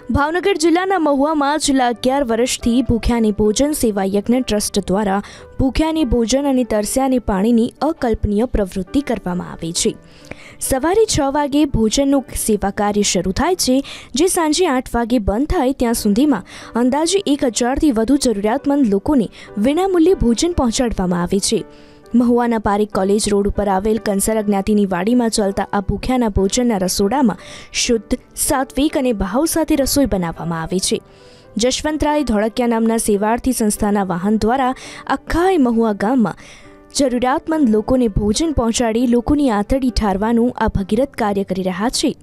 ભાવનગર જિલ્લાના મહુવામાં છેલ્લા અગિયાર વર્ષથી ભૂખ્યાની ભોજન સેવા યજ્ઞ ટ્રસ્ટ દ્વારા ભૂખ્યાની ભોજન અને તરસ્યાની પાણીની અકલ્પનીય પ્રવૃત્તિ કરવામાં આવે છે. સવારે છ વાગે ભોજનનું સેવા કાર્ય શરૂ થાય છે, જે સાંજે આઠ વાગે બંધ થાય ત્યાં સુધીમાં અંદાજે એક હજારથી વધુ જરૂરિયાતમંદ લોકોને વિનામૂલ્યે ભોજન પહોંચાડવામાં આવે છે. મહુવાના પારિક કોલેજ રોડ ઉપર આવેલ કંસર જ્ઞાતિની વાડીમાં ચાલતા આ ભૂખ્યાના ભોજનના રસોડામાં શુદ્ધ, સાત્વિક અને ભાવ સાથે રસોઈ બનાવવામાં આવે છે. જશવંતરાય ધોળકિયા નામના સેવાર્થી સંસ્થાના વાહન દ્વારા આખા મહુવા ગામમાં જરૂરિયાતમંદ લોકોને ભોજન પહોંચાડી લોકોની આંતરડી ઠારવાનું આ ભગીરથ કાર્ય કરી રહ્યા છે.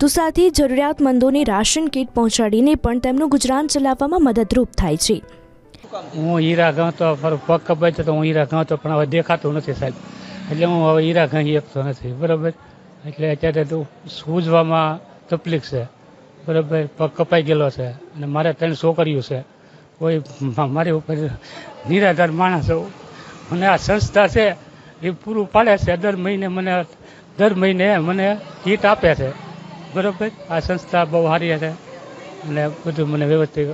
તો સાથે જરૂરિયાતમંદોને રાશન કીટ પહોંચાડીને પણ તેમનું ગુજરાન ચલાવવામાં મદદરૂપ થાય છે. હું હીરા ઘઉં તો મારો પગ કપાય છે તો હું હીરા ઘઉં તો પણ હવે દેખાતું નથી સાહેબ. એટલે હું હવે હીરા ઘઈ શકતો નથી, બરાબર? એટલે અત્યારે તો સૂઝવામાં તકલીફ છે, બરાબર? પગ કપાઈ ગયેલો છે, અને મારે ત્રણ છોકરીઓ છે. કોઈ મારી ઉપર નિરાધાર માણસ મને આ સંસ્થા છે, એ પૂરું પાડે છે. દર મહિને મને, દર મહિને મને કીટ આપે છે, બરાબર? આ સંસ્થા બહુ સારી છે, અને બધું મને વ્યવસ્થિત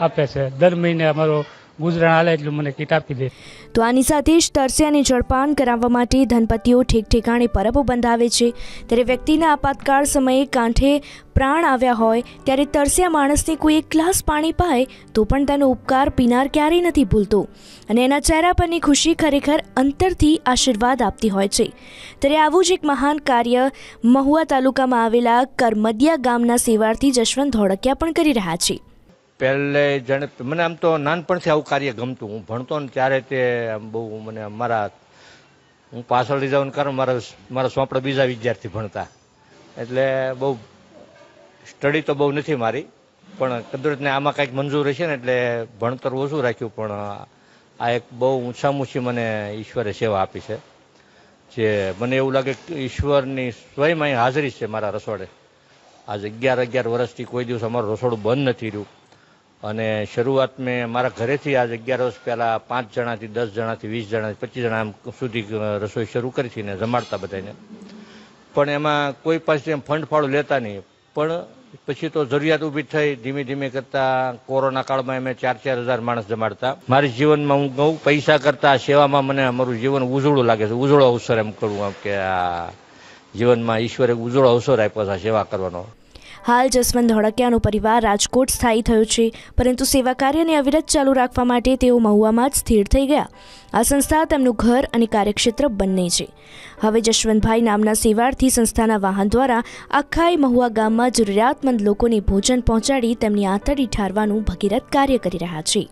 આપે છે. દર મહિને અમારો ગુજરાન એટલું મને કીટ આપી દે. તો આની સાથે જ તરસ્યાને જળપાન કરાવવા માટે ધનપતિઓ ઠેક ઠેકાણે પરબો બંધાવે છે. ત્યારે વ્યક્તિના આપાતકાળ સમયે કાંઠે પ્રાણ આવ્યા હોય, ત્યારે તરસ્યા માણસને કોઈ એક ગ્લાસ પાણી પાય, તો પણ તેનો ઉપકાર પીનાર ક્યારેય નથી ભૂલતો. અને એના ચહેરા પરની ખુશી ખરેખર અંતરથી આશીર્વાદ આપતી હોય છે. ત્યારે આવું જ એક મહાન કાર્ય મહુવા તાલુકામાં આવેલા કરમદિયા ગામના સેવાર્થી જશવંત ધોળકિયા પણ કરી રહ્યા છે. પહેલે જણે મને આમ તો નાનપણથી આવું કાર્ય ગમતું. હું ભણતો ને ત્યારે તે આમ બહુ મને મારા હું પાછળ જાઉં કારણ મારા મારા સોંપડા બીજા વિદ્યાર્થી ભણતા. એટલે બહુ સ્ટડી તો બહુ નથી મારી, પણ કુદરતને આમાં કંઈક મંજૂર હશે ને એટલે ભણતર ઓછું રાખ્યું, પણ આ એક બહુ ઊંચામાં ઊંચી મને ઈશ્વરે સેવા આપી છે. જે મને એવું લાગે કે ઈશ્વરની સ્વયં અહીં હાજરી છે મારા રસોડે. આજે અગિયાર અગિયાર વર્ષથી કોઈ દિવસ અમારું રસોડું બંધ નથી રહ્યું. અને શરૂઆત મેં મારા ઘરેથી આજ અગિયાર વર્ષ પહેલાં પાંચ જણાથી, દસ જણાથી, વીસ જણાથી, પચીસ જણા સુધી રસોઈ શરૂ કરી હતી ને જમાડતા બધાને પણ એમાં કોઈ પાસે એમ ફંડ ફાળો લેતા નહીં. પણ પછી તો જરૂરિયાત ઊભી થઈ, ધીમે ધીમે કરતા કોરોના કાળમાં અમે ચાર ચાર હજાર માણસ જમાડતા. મારી જીવનમાં હું કહું પૈસા કરતા સેવામાં મને અમારું જીવન ઉજળું લાગે છે. ઉજળો અવસર એમ કરું આમ કે આ જીવનમાં ઈશ્વરે ઉજળો અવસર આપ્યો છે સેવા કરવાનો. હાલ જસવંત ધોળકિયાનો પરિવાર રાજકોટ સ્થાયી થયો છે, પરંતુ સેવા કાર્યને અવિરત ચાલુ રાખવા માટે તેઓ મહુવામાં જ સ્થિર થઈ ગયા. આ સંસ્થા તેમનું ઘર અને કાર્યક્ષેત્ર બંને છે. હવે જશવંતભાઈ નામના સેવાર્થી સંસ્થાના વાહન દ્વારા આખાય મહુવા ગામમાં જરૂરિયાતમંદ લોકોને ભોજન પહોંચાડી તેમની આંતરડી ઠારવાનું ભગીરથ કાર્ય કરી રહ્યા છે.